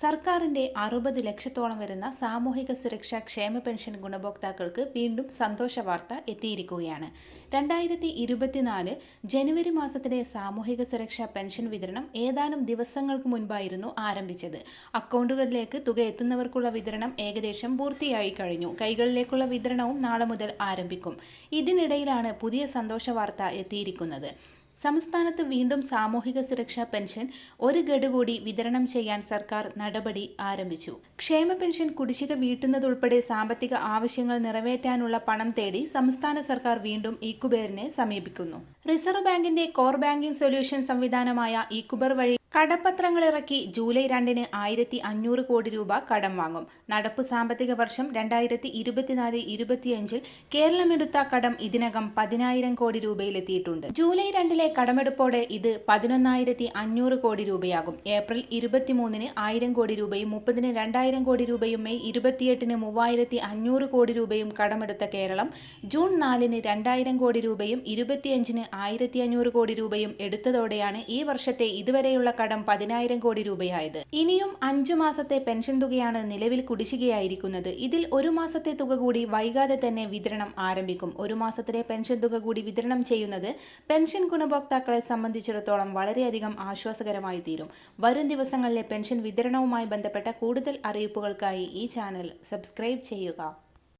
സർക്കാരിന്റെ അറുപത് ലക്ഷത്തോളം വരുന്ന സാമൂഹിക സുരക്ഷാ ക്ഷേമ പെൻഷൻ ഗുണഭോക്താക്കൾക്ക് വീണ്ടും സന്തോഷ വാർത്ത എത്തിയിരിക്കുകയാണ്. രണ്ടായിരത്തി ഇരുപത്തിനാല് ജനുവരി മാസത്തിലെ സാമൂഹിക സുരക്ഷാ പെൻഷൻ വിതരണം ഏതാനും ദിവസങ്ങൾക്ക് മുൻപായിരുന്നു ആരംഭിച്ചത്. അക്കൗണ്ടുകളിലേക്ക് തുക എത്തുന്നവർക്കുള്ള വിതരണം ഏകദേശം പൂർത്തിയായി കഴിഞ്ഞു. കൈകളിലേക്കുള്ള വിതരണവും നാളെ മുതൽ ആരംഭിക്കും. ഇതിനിടയിലാണ് പുതിയ സന്തോഷ വാർത്ത എത്തിയിരിക്കുന്നത്. സംസ്ഥാനത്ത് വീണ്ടും സാമൂഹിക സുരക്ഷാ പെൻഷൻ ഒരു ഗഡു കൂടി വിതരണം ചെയ്യാൻ സർക്കാർ നടപടി ആരംഭിച്ചു. ക്ഷേമ പെൻഷൻ കുടിശ്ശിക വീട്ടുന്നതുൾപ്പെടെ സാമ്പത്തിക ആവശ്യങ്ങൾ നിറവേറ്റാനുള്ള പണം തേടി സംസ്ഥാന സർക്കാർ വീണ്ടും ഈക്കുബേറിനെ സമീപിക്കുന്നു. റിസർവ് ബാങ്കിന്റെ കോർ ബാങ്കിംഗ് സൊല്യൂഷൻ സംവിധാനമായ ഈക്കുബർ വഴി കടപ്പത്രങ്ങൾ ഇറക്കി ജൂലൈ രണ്ടിന് ആയിരത്തി അഞ്ഞൂറ് കോടി രൂപ കടം വാങ്ങും. നടപ്പ് സാമ്പത്തിക വർഷം രണ്ടായിരത്തി ഇരുപത്തിനാല് ഇരുപത്തിയഞ്ചിൽ കേരളമെടുത്ത കടം ഇതിനകം പതിനായിരം കോടി രൂപയിലെത്തിയിട്ടുണ്ട്. ജൂലൈ രണ്ടിലെ കടമെടുപ്പോടെ ഇത് പതിനൊന്നായിരത്തി അഞ്ഞൂറ് കോടി രൂപയാകും. ഏപ്രിൽ ഇരുപത്തിമൂന്നിന് ആയിരം കോടി രൂപയും മുപ്പതിന് രണ്ടായിരം കോടി രൂപയും മെയ് ഇരുപത്തിയെട്ടിന് മൂവായിരത്തി അഞ്ഞൂറ് കോടി രൂപയും കടമെടുത്ത കേരളം ജൂൺ നാലിന് രണ്ടായിരം കോടി രൂപയും ഇരുപത്തിയഞ്ചിന് ആയിരത്തി അഞ്ഞൂറ് കോടി രൂപയും എടുത്തതോടെയാണ് ഈ വർഷത്തെ ഇതുവരെയുള്ള കടം പതിനായിരം കോടി രൂപയായത്. ഇനിയും അഞ്ചു മാസത്തെ പെൻഷൻ തുകയാണ് നിലവിൽ കുടിശ്ശികയായിരിക്കുന്നത്. ഇതിൽ ഒരു മാസത്തെ തുക കൂടി വൈകാതെ തന്നെ വിതരണം ആരംഭിക്കും. ഒരു മാസത്തിലെ പെൻഷൻ തുക കൂടി വിതരണം ചെയ്യുന്നത് പെൻഷൻ ഗുണഭോക്താക്കളെ സംബന്ധിച്ചിടത്തോളം വളരെയധികം ആശ്വാസകരമായി തീരും. വരും ദിവസങ്ങളിലെ പെൻഷൻ വിതരണവുമായി ബന്ധപ്പെട്ട കൂടുതൽ അറിയിപ്പുകൾക്കായി ഈ ചാനൽ സബ്സ്ക്രൈബ് ചെയ്യുക.